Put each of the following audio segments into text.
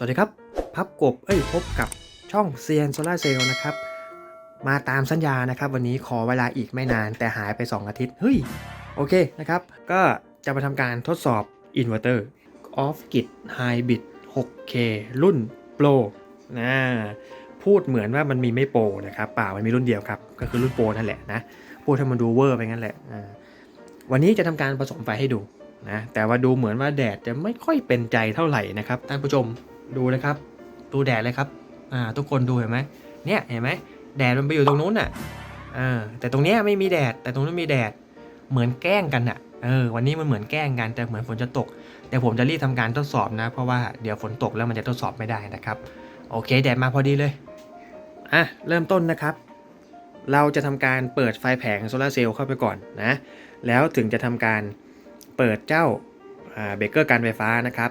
สวัสดีครับพับกบเอ้ยพบกับช่องเซียนโซลาเซลล์นะครับ มาตามสัญญานะครับ วันนี้ขอเวลาอีกไม่นานแต่หายไป 2 อาทิตย์ เฮ้ย โอเคนะครับ ก็จะมาทำการทดสอบอินเวอร์เตอร์ Off Grid Hybrid 6K รุ่น Pro นะพูดเหมือนว่ามันมีไม่โปรนะครับเปล่ามันมีรุ่นเดียวครับ ก็คือรุ่นโปรนั่นแหละนะพูดให้มันดูเวอร์ไปงั้นแหละวันนี้จะทำการผสมไฟให้ดูนะแต่ว่าดูเหมือนว่าแดดจะไม่ค่อยเป็นใจเท่าไหร่นะครับท่านผู้ชม ดูนะครับ ดูแดดเลยครับ อ่า ทุกคนดูเห็นไหมเนี่ยเห็นไหมแดดมันไปอยู่ตรงนู้นน่ะอ่าแต่ตรงเนี้ยไม่มีแดด แต่ตรงนู้นมีแดด เหมือนแกล้งกันอะ เออ วันนี้มันเหมือนแกล้งกัน แต่เหมือนฝนจะตก แต่ผมจะรีบทำการทดสอบนะ เพราะว่าเดี๋ยวฝนตกแล้วมันจะทดสอบไม่ได้นะครับ โอเค แดดมาพอดีเลย อะ เริ่มต้นนะครับ เราจะทำการเปิดไฟแผงโซลาเซลล์เข้าไปก่อนนะ แล้วถึงจะทำการเปิดเจ้าเบเกอร์การไฟฟ้านะครับ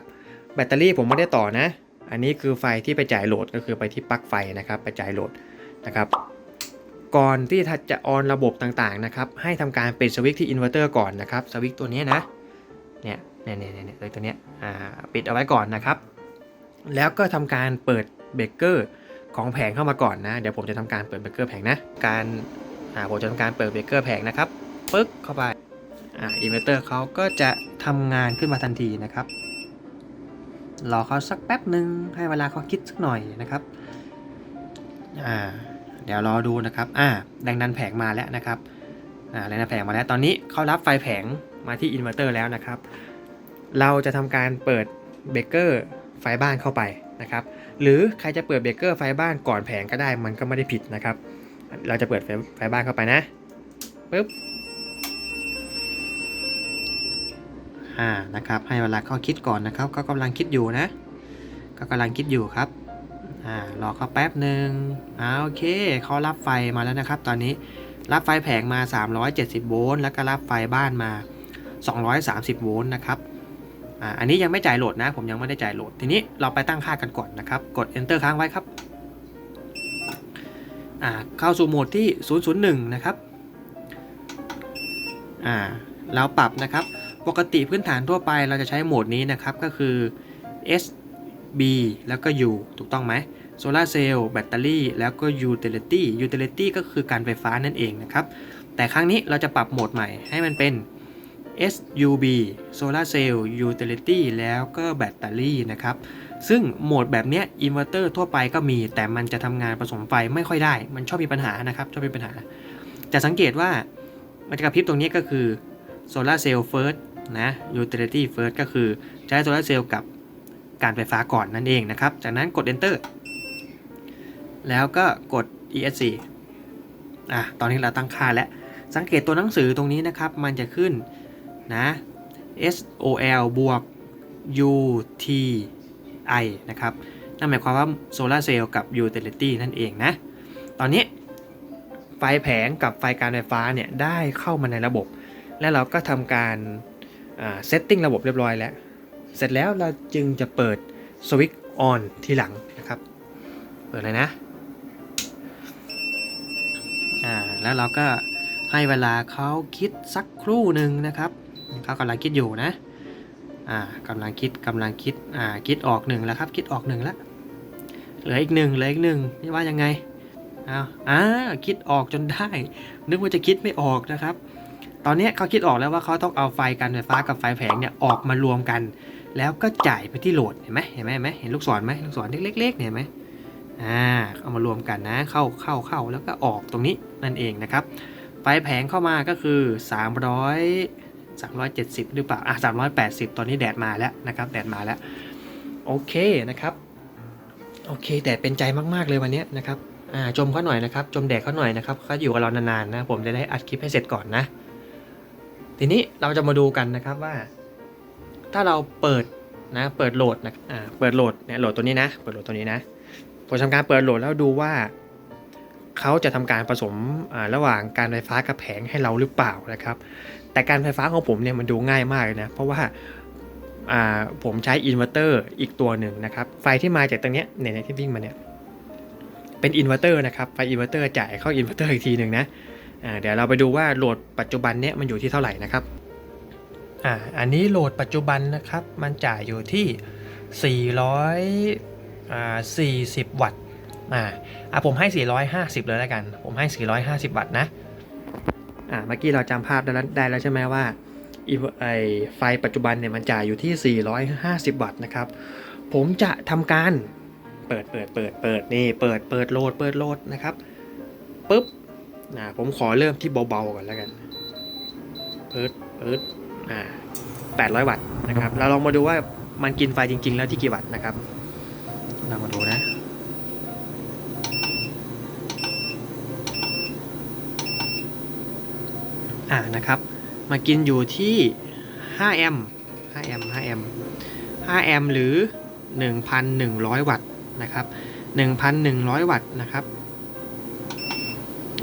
แบตเตอรี่ผมไม่ได้ต่อนะ อันนี้คือไฟที่ไปจ่ายโหลดก็คือไปที่ปลั๊กไฟนะครับไปจ่ายโหลดนะครับก่อนที่จะออนระบบต่างๆนะครับให้ทำการปิดสวิตช์ที่อินเวอร์เตอร์ก่อนนะครับสวิตช์ตัวนี้นะเนี่ยเนี่ยเนี่ยเนี่ยตัวเนี้ยอ่าปิดเอาไว้ก่อนนะครับ แล้วก็ทำการเปิดเบรกเกอร์ของแผงเข้ามาก่อนนะ เดี๋ยวผมจะทำการเปิดเบรกเกอร์แผงนะ การอ่าผมจะทำการเปิดเบรกเกอร์แผงนะครับปึ๊กเข้าไปอ่าอินเวอร์เตอร์เขาก็จะทำงานขึ้นมาทันทีนะครับ รอเขาสักแป๊บหนึ่งให้เวลาเขาคิดสักหน่อยนะครับอ่าเดี๋ยวรอดูนะครับอ่าแรงดันแผงมาแล้วนะครับอ่าแรงดันแผงมาแล้ว ตอนนี้เขารับไฟแผงมาที่อินเวอร์เตอร์แล้วนะครับ เราจะทำการเปิดเบรกเกอร์ไฟบ้านเข้าไปนะครับ หรือใครจะเปิดเบรกเกอร์ไฟบ้านก่อนแผงก็ได้มันก็ไม่ได้ผิดนะครับ เราจะเปิดไฟไฟบ้านเข้าไปนะปึ๊บ อ่านะครับ ให้เวลาเขาคิดก่อนนะครับเขากำลังคิดอยู่นะก็กำลังคิดอยู่ครับอ่ารอเขาแป๊บหนึ่งอ่าโอเคเขารับไฟมาแล้วนะครับ ตอนนี้รับไฟแผงมา 370 โวลต์แล้วก็รับไฟบ้านมา 230 โวลต์นะครับอ่าอันนี้ยังไม่จ่ายโหลดนะ ผมยังไม่ได้จ่ายโหลด ทีนี้เราไปตั้งค่ากันก่อนนะครับ กด enter ค้างไว้ครับอ่าเข้าสู่โหมดที่ 001 นะครับอ่าเราปรับนะครับ ปกติพื้นฐานทั่วไปเราจะใช้โหมดนี้นะครับ ก็คือ S B แล้วก็ U ถูกต้องไหมโซลาเซลล์แบตเตอรี่แล้วก็ Utility Utility ก็คือการไฟฟ้านั่นเองนะครับ แต่ครั้งนี้เราจะปรับโหมดใหม่ให้มันเป็น SUB Solar Cell Utility แล้วก็แบตเตอรี่นะครับ ซึ่งโหมดแบบนี้อินเวอร์เตอร์ทั่วไปก็มี แต่มันจะทำงานผสมไฟไม่ค่อยได้ มันชอบมีปัญหานะครับ ชอบมีปัญหา จะสังเกตว่ามันจะกระพริบตรงนี้ก็คือ Solar Cell First นะ Utility First ก็คือใช้ Solar Cell กับการไฟฟ้าก่อนนั่นเองนะครับ จากนั้นกด Enter แล้วก็กด ESC อะ ตอนนี้เราตั้งค่าแล้ว สังเกตตัวหนังสือตรงนี้นะครับ มันจะขึ้นนะ SOL บวก UTI นะครับ นั่นหมายความว่า Solar Cell กับ Utility นั่นเองนะ ตอนนี้ไฟแผงกับไฟการไฟฟ้าเนี่ยได้เข้ามาในระบบ และเราก็ทำการ เซตติ้งระบบเรียบร้อยแล้ว เสร็จแล้วเราจึงจะเปิดสวิตช์ออนทีหลังนะครับ เปิดเลยนะ อ่า แล้วเราก็ให้เวลาเขาคิดสักครู่หนึ่งนะครับ เขากำลังคิดอยู่นะ อ่ากำลังคิดกำลังคิด อ่า คิดออกหนึ่งแล้วครับ คิดออกหนึ่งแล้ว เหลืออีกหนึ่งเหลืออีกหนึ่งนี่ว่ายังไงอ้าวอ่าคิดออกจนได้ นึกว่าจะคิดไม่ออกนะครับ ตอนนี้เขาคิดออกแล้วว่าเขาต้องเอาไฟการไฟฟ้ากับไฟแผงเนี่ยออกมารวมกัน แล้วก็จ่ายไปที่โหลดเห็นไหมเห็นไหมเห็นไหมเห็นลูกศรไหมลูกศรเล็กๆเนี่ยเห็นไหมอ่าเอามารวมกันนะเข้าเข้าเข้าแล้วก็ออกตรงนี้นั่นเองนะครับ ไฟแผงเข้ามาก็คือ 300 370 หรือเปล่าอะ380 ตอนนี้แดดมาแล้วนะครับแดดมาแล้วโอเคนะครับโอเคแดดเป็นใจมากๆเลยวันนี้นะครับอ่าชมเขาหน่อยนะครับชมแดดเขาหน่อยนะครับเขาอยู่กับเรานานๆนะผมจะได้อัดคลิปให้เสร็จก่อนนะ ทีนี้เราจะมาดูกันนะครับว่า ถ้าเราเปิดนะเปิดโหลดนะอ่าเปิดโหลดเนี่ยโหลดตัวนี้นะ เปิดโหลดตัวนี้นะผมทำการเปิดโหลดแล้วดูว่าเขาจะทำการผสมระหว่างการไฟฟ้ากับแผงให้เราหรือเปล่านะครับ แต่การไฟฟ้าของผมเนี่ยมันดูง่ายมากเลยนะเพราะว่าผมใช้อินเวอร์เตอร์อีกตัวหนึ่งนะครับ ไฟที่มาจากตรงนี้เนี่ยที่วิ่งมาเนี่ยเป็นอินเวอร์เตอร์นะครับไฟอินเวอร์เตอร์จ่ายเข้าอินเวอร์เตอร์อีกทีหนึ่งนะ เดี๋ยวเราไปดูว่าโหลดปัจจุบันเนี่ยมันอยู่ที่เท่าไหร่นะครับอ่าอันนี้โหลดปัจจุบันนะครับ มันจ่ายอยู่ที่ 400อ่า40 วัตต์อ่าอะผมให้ 450 เลยแล้วกัน ผมให้ 450 วัตต์นะอ่าเมื่อกี้เราจำภาพได้แล้วได้แล้วใช่ไหมว่าอีไอไฟปัจจุบันเนี่ยมันจ่ายอยู่ที่ 450 วัตต์นะครับ ผมจะทำการเปิดเปิดเปิดเปิดนี่เปิดเปิดโหลดเปิดโหลดนะครับปุ๊บ นะผมขอเริ่มที่เบาๆก่อนแล้วกันเปิดเปิดอ่า800วัตต์นะครับ เราลองมาดูว่ามันกินไฟจริง ๆ แล้วที่กี่วัตต์นะครับเรามาดูนะอ่านะครับมากินอยู่ที่5แอมป์5แอมป์5แอมป์5แอมป์หรือ 1,100 วัตต์นะครับ 1,100 วัตต์นะครับ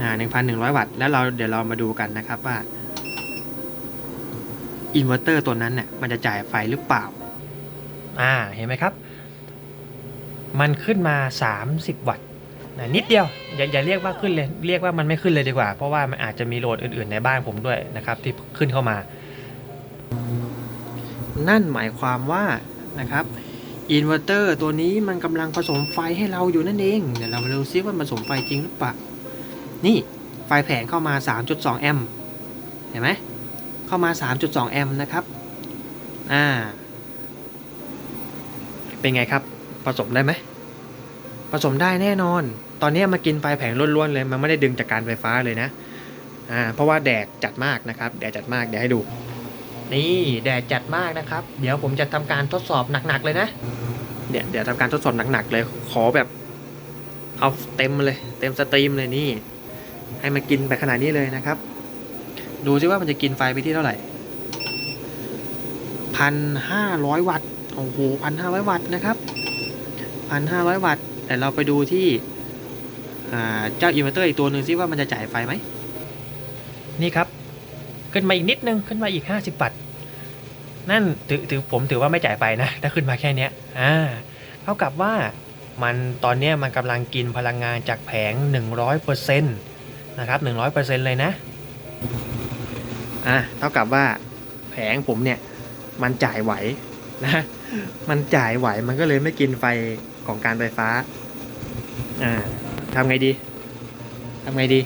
อ่า1,100วัตต์ แล้วเราเดี๋ยวเรามาดูกันนะครับว่าอินเวอร์เตอร์ตัวนั้นเนี่ยมันจะจ่ายไฟหรือเปล่า อ่า เห็นไหมครับ มันขึ้นมา 30 วัตต์นะนิดเดียว อย่าอย่าเรียกว่าขึ้นเลย เรียกว่ามันไม่ขึ้นเลยดีกว่า เพราะว่ามันอาจจะมีโหลดอื่นๆในบ้านผมด้วยนะครับ ที่ขึ้นเข้ามา นั่นหมายความว่านะครับอินเวอร์เตอร์ตัวนี้มันกำลังผสมไฟให้เราอยู่นั่นเอง เดี๋ยวเรามาดูซิว่ามันผสมไฟจริงหรือเปล่า นี่ไฟแผงเข้ามา 3.2 แอมป์เห็นไหมเข้ามา 3.2 แอมป์นะครับ อ่า เป็นไงครับ ผสมได้ไหม ผสมได้แน่นอน ตอนนี้มากินไฟแผงล้วนๆเลย มันไม่ได้ดึงจากการไฟฟ้าเลยนะ อ่า เพราะว่าแดดจัดมากนะครับ แดดจัดมาก เดี๋ยวให้ดู นี่แดดจัดมากนะครับ เดี๋ยวผมจะทำการทดสอบหนักๆเลยนะ เดี๋ยวเดี๋ยวทำการทดสอบหนักๆเลย ขอแบบ เอาเต็มเลย เต็มสตรีมเลยนี่ ให้มันกินไปขนาดนี้เลยนะครับ ดูซิว่ามันจะกินไฟไปที่เท่าไหร่พันห้าร้อยวัตต์โอ้โหพันห้าร้อยวัตต์นะครับพันห้าร้อยวัตต์แต่เราไปดูที่เจ้าอินเวอร์เตอร์อีกตัวหนึ่งซิว่ามันจะจ่ายไฟไหม นี่ครับ ขึ้นมาอีกนิดนึง ขึ้นมาอีก 50 วัตต์ นั่นถือถือผมถือว่าไม่จ่ายไฟนะ ถ้าขึ้นมาแค่เนี้ยอ่าเท่ากับว่ามันตอนนี้มันกำลังกินพลังงานจากแผง 100% นะครับ 100%เลยนะ อะ เท่ากับว่าแผงผมเนี่ย มันจ่ายไหวนะ มันจ่ายไหวมันก็เลยไม่กินไฟของการไฟฟ้า อ่าทำไงดีทำไงดี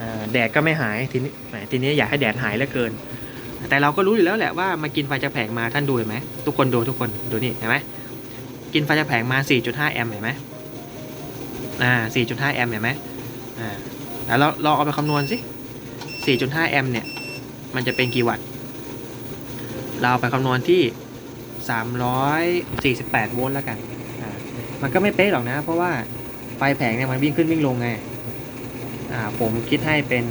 อ่า แดดก็ไม่หายทีนี้แหมทีนี้อยากให้แดดหายเหลือเกิน แต่เราก็รู้อยู่แล้วแหละว่ามากินไฟจากแผงมาท่านดูเห็นไหมทุกคนดูทุกคนดูนี่เห็นไหมกินไฟจากแผงมา 4.5 แอมป์เห็นไหมอ่า 4.5 แอมป์เห็นไหมอ่า แล้วเราลองเอาไปคำนวณสิ 4.5 แอมป์เนี่ย มันจะเป็นกี่วัตต์ เราเอาไปคำนวณที่ 348 โวลต์แล้วกัน มันก็ไม่เป๊ะหรอกนะ เพราะว่าไฟแผงเนี่ยมันวิ่งขึ้นวิ่งลงไง อ่า ผมคิดให้เป็น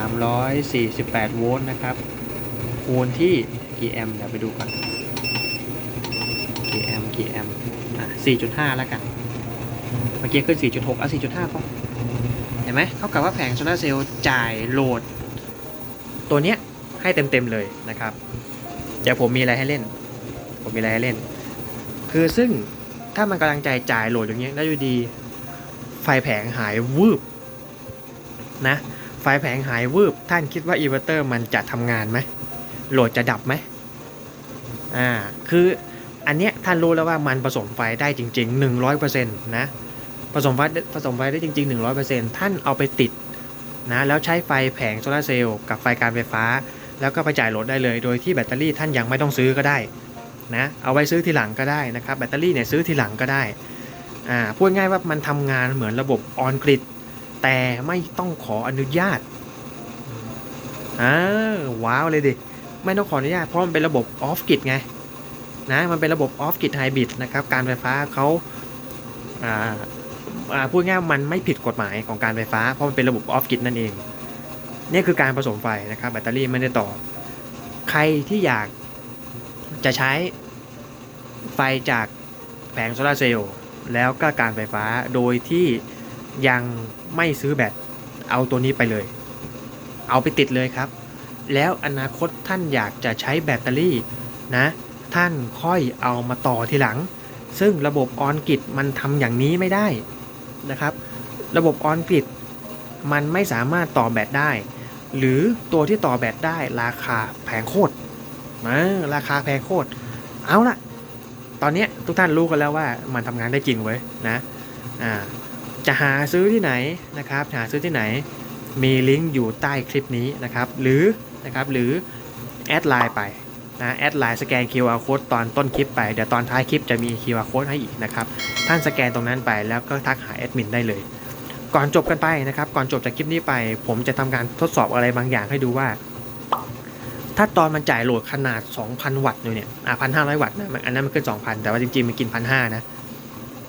348 โวลต์นะครับ คูณที่กี่แอมป์เดี๋ยวไปดูก่อน กี่แอมป์กี่แอมป์อะ4.5 แล้วกัน เมื่อกี้ขึ้น 4.6 อะ 4.5พอเห็นไหมเท่ากับว่าแผงโซลาเซลล์จ่ายโหลด ตัวเนี้ยให้เต็มๆเลยนะครับ เดี๋ยวผมมีอะไรให้เล่น ผมมีอะไรให้เล่น คือซึ่งถ้ามันกำลังใจจ่ายโหลดอย่างเงี้ยแล้วอยู่ดี ไฟแผงหายวืบนะ ไฟแผงหายวืบท่านคิดว่าอินเวอร์เตอร์มันจะทำงานไหมโหลดจะดับไหมอ่าคืออันเนี้ยท่านรู้แล้วว่ามันผสมไฟได้จริง ๆ 100%นะ ผสมไฟผสมไฟได้จริง ๆ 100%ท่านเอาไปติดนะแล้วใช้ไฟแผงโซลาเซลล์กับไฟการไฟฟ้า แล้วก็ไปจ่ายโหลดได้เลย โดยที่แบตเตอรี่ท่านยังไม่ต้องซื้อก็ได้นะเอาไว้ซื้อทีหลังก็ได้นะครับแบตเตอรี่เนี่ยซื้อทีหลังก็ได้อ่าพูดง่ายว่ามันทำงานเหมือนระบบออนกริดแต่ไม่ต้องขออนุญาตอ้าว้าวเลยดิไม่ต้องขออนุญาตเพราะมันเป็นระบบออฟกริดไงนะมันเป็นระบบออฟกริดไฮบริดนะครับการไฟฟ้าเขาอ่า พูดง่ายมันไม่ผิดกฎหมายของการไฟฟ้า เพราะมันเป็นระบบออฟกิดนั่นเอง นี่คือการผสมไฟนะครับแบตเตอรี่ไม่ได้ต่อ ใครที่อยากจะใช้ไฟจากแผงโซลาเซลล์แล้วก็การไฟฟ้าโดยที่ยังไม่ซื้อแบตเอาตัวนี้ไปเลย เอาไปติดเลยครับ แล้วอนาคตท่านอยากจะใช้แบตเตอรี่นะ ท่านค่อยเอามาต่อทีหลัง ซึ่งระบบออนกิดมันทำอย่างนี้ไม่ได้ นะครับ ระบบออนกริดมันไม่สามารถต่อแบตได้ หรือตัวที่ต่อแบตได้ราคาแพงโคตรมาราคาแพงโคตรเอาละตอนนี้ทุกท่านรู้กันแล้วว่ามันทำงานได้จริงเว้ยนะอ่าจะหาซื้อที่ไหนนะครับ หาซื้อที่ไหนมีลิงก์อยู่ใต้คลิปนี้นะครับ หรือนะครับหรือแอดไลน์ไป นะแอดไลน์สแกน QR code ตอนต้นคลิปไป เดี๋ยวตอนท้ายคลิปจะมี QR code ให้อีกนะครับ ท่านสแกนตรงนั้นไปแล้วก็ทักหาแอดมินได้เลย ก่อนจบกันไปนะครับ ก่อนจบจากคลิปนี้ไป ผมจะทำการทดสอบอะไรบางอย่างให้ดูว่า ถ้าตอนมันจ่ายโหลดขนาด 2,000 วัตต์อยู่เนี่ยอะ1,500วัตต์นะอันนั้นมันขึ้น 2,000 แต่ว่าจริงๆมันกิน1,500นะ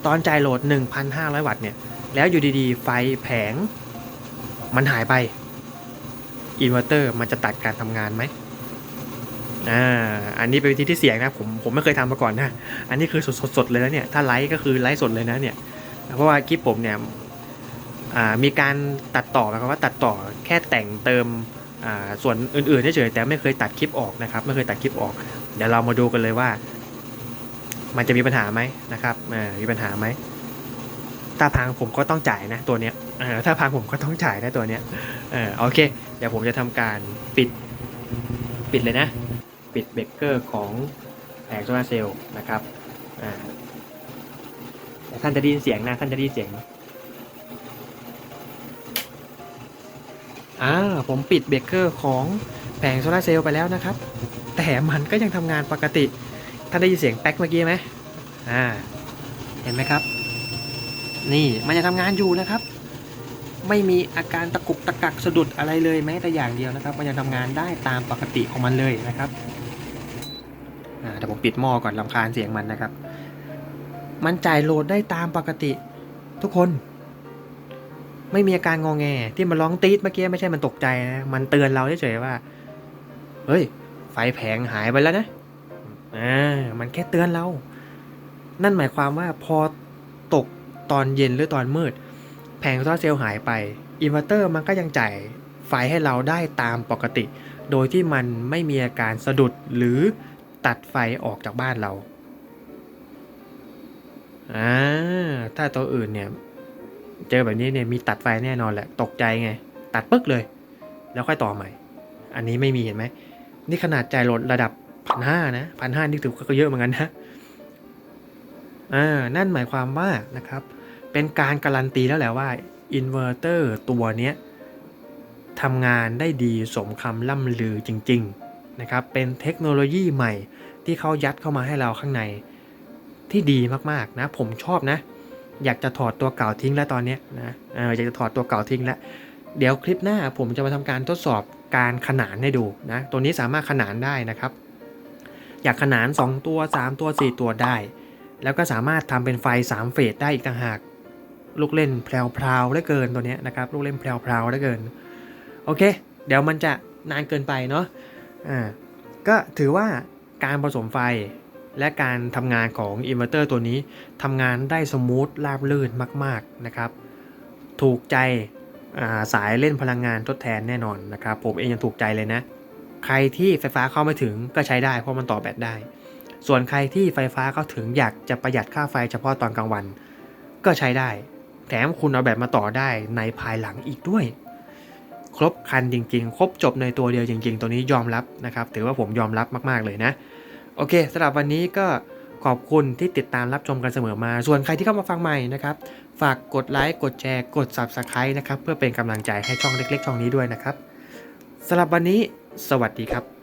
ตอนจ่ายโหลด 1,500 วัตต์เนี่ย แล้วอยู่ดีๆ ไฟแผง มันหายไป อินเวอร์เตอร์มันจะตัดการทำงานไหม อ่าอันนี้เป็นวิธีที่เสี่ยงนะผมผมไม่เคยทำมาก่อนนะ อันนี้คือสดๆเลยนะเนี่ยถ้าไลฟ์ก็คือไลฟ์สดเลยนะเนี่ยเพราะว่าคลิปผมเนี่ยอ่ามีการตัดต่อหมายความว่าตัดต่อแค่แต่งเติมอ่าส่วนอื่นๆเฉยๆแต่ไม่เคยตัดคลิปออกนะครับไม่เคยตัดคลิปออก เดี๋ยวเรามาดูกันเลยว่า มันจะมีปัญหาไหมนะครับอ่มีปัญหาไหมถ้าพังผมก็ต้องจ่ายนะตัวเนี้ยเออถ้าพังผมก็ต้องจ่ายนะตัวเนี้ยเออโอเค เดี๋ยวผมจะทำการปิดปิดเลยนะ ปิดเบรกเกอร์ของแผงโซลาเซลล์นะครับแต่ท่านจะได้ยินเสียงนะ ท่านจะได้ยินเสียงอ่าผมปิดเบรกเกอร์ของแผงโซลาเซลล์ไปแล้วนะครับ แต่มันก็ยังทำงานปกติ ท่านได้ยินเสียงแป๊กเมื่อกี้ไหมอ่า เห็นไหมครับ นี่มันยังทำงานอยู่นะครับไม่มีอาการตะกุกตะกักสะดุดอะไรเลยแม้แต่อย่างเดียวนะครับ มันยังทำงานได้ตามปกติของมันเลยนะครับ อ่ผมปิดหม้อก่อนลำคาญเสียงมันนะครับ มันจ่ายโหลดได้ตามปกติ ทุกคน ไม่มีอาการงองแง ที่มันร้องตีดเมื่อกี้ไม่ใช่มันตกใจนะ มันเตือนเราเฉยๆว่า เฮ้ย ไฟแผงหายไปแล้วนะอ่ามันแค่เตือนเรา นั่นหมายความว่าพอตกตอนเย็นหรือตอนมืด แผงโซลาร์เซลล์หายไปอินเวอร์เตอร์มันก็ยังจ่ายไฟให้เราได้ตามปกติ โดยที่มันไม่มีอาการสะดุดหรือ ตัดไฟออกจากบ้านเราอ่าถ้าตัวอื่นเนี่ย เจอแบบนี้เนี่ยมีตัดไฟแน่นอนแหละ ตกใจไง ตัดปึ๊กเลย แล้วค่อยต่อใหม่ อันนี้ไม่มีเห็นไหม นี่ขนาดใจลดระดับพันห้านะพันห้านี่ถือก็เยอะเหมือนกันนะอ่านั่นหมายความว่านะครับ เป็นการการันตีแล้วแหละว่าอินเวอร์เตอร์ตัวเนี้ยทำงานได้ดีสมคำล่ำลือจริง ๆ นะครับเป็นเทคโนโลยีใหม่ที่เขายัดเข้ามาให้เราข้างในที่ดีมากๆนะ ผมชอบนะ อยากจะถอดตัวเก่าทิ้งแล้วตอนนี้นะเอออยากจะถอดตัวเก่าทิ้งแล้วเดี๋ยวคลิปหน้าผมจะมาทำการทดสอบการขนานให้ดูนะตัวนี้สามารถขนานได้นะครับ อยากขนาน 2 ตัว 3 ตัว 4 ตัวได้ แล้วก็สามารถทำเป็นไฟ 3 เฟสได้อีกต่างหาก ลูกเล่นแพรวๆได้เกินตัวนี้นะครับลูกเล่นแพรวๆได้เกินโอเค เดี๋ยวมันจะนานเกินไปเนาะ อ่าก็ถือว่าการผสมไฟและการทำงานของอินเวอร์เตอร์ตัวนี้ทำงานได้สมูทราบลื่นมาก ๆนะครับ ถูกใจาสายเล่นพลังงานทดแทนแน่นอนนะครับ ผมเองยังถูกใจเลยนะ ใครที่ไฟฟ้าเข้าไม่ถึงก็ใช้ได้เพราะมันต่อแบตได้ ส่วนใครที่ไฟฟ้าเข้าถึงอยากจะประหยัดค่าไฟเฉพาะตอนกลางวัน ก็ใช้ได้ แถมคุณเอาแบตมาต่อได้ในภายหลังอีกด้วย ครบคันจริง ๆ ครบจบในตัวเดียวจริง ๆ ตัวนี้ยอมรับนะครับ ถือว่าผมยอมรับมากๆเลยนะ โอเคสำหรับวันนี้ก็ขอบคุณที่ติดตามรับชมกันเสมอมา ส่วนใครที่เข้ามาฟังใหม่นะครับ ฝากกดไลค์ กดแชร์ กด Subscribe นะครับ เพื่อเป็นกำลังใจให้ช่องเล็ก ๆ ช่องนี้ด้วยนะครับสำหรับวันนี้ สวัสดีครับ